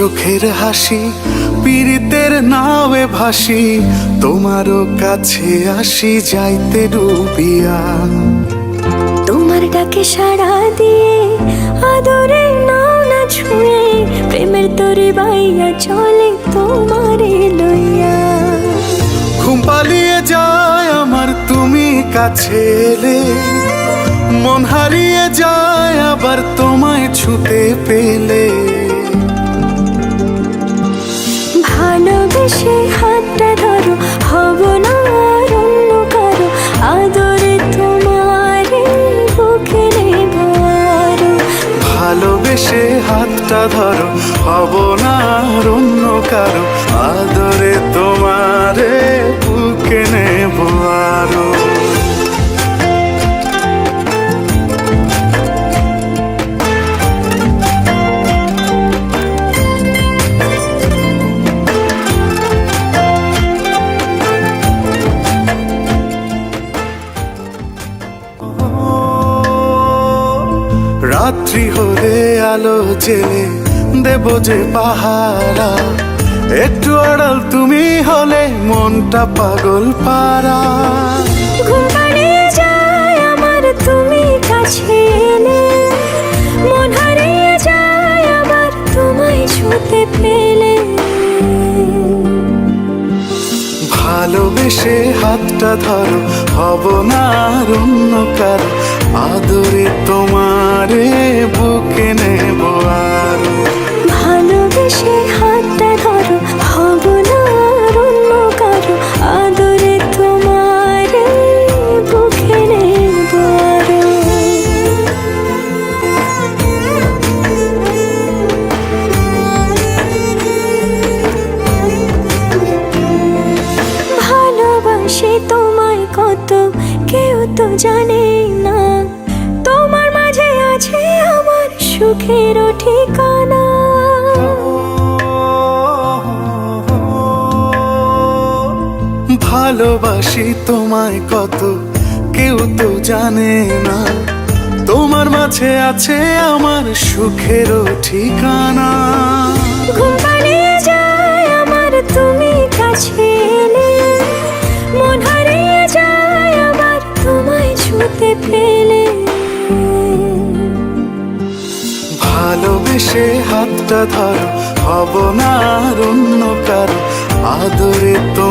চোখের হাসি পীড়িতের নাওয়ে ভাসি তোমারও কাছে আসি যাইতে ডুবিয়া। তোমার ডাকে সাড়া দিয়ে আদরে নাও না ছুঁয়ে প্রেমের তরে বাইয়া চলে তোমারে লইয়া। ঘুম পালিয়ে যায় আমার তুমি কাছে এলে মন হারিয়ে যায় আবার তোমায় ছুতে পেলে। ভালোবেসে হাতটা ধরো হব না অন্য কারও। আদরে তোমারে রাত্রি হলে আলো জেলে দেব যে পাহারা। একটু আড়াল তুমি হলে মনটা পাগল পারা ঘুম পাড়িয়ে যায় আমার তুমি কাছে এলে। মন হারিয়ে যায় আবার তোমায় ছুতে পেলে। ভালোবেসে হাতটা ধরো হব না আর অন্য কারও। আদরে তোমারে কেউ তো জানে না। তোমার মাঝে আছে আমার সুখের ঠিকানা। ভালোবাসি তোমায় কত কেউ তো জানে না। তোমার মাঝে আছে আমার সুখেরও ঠিকানা। ভালোবেসে হাতটা ধরো হব না আর অন্য কারও। আদরে তোমারে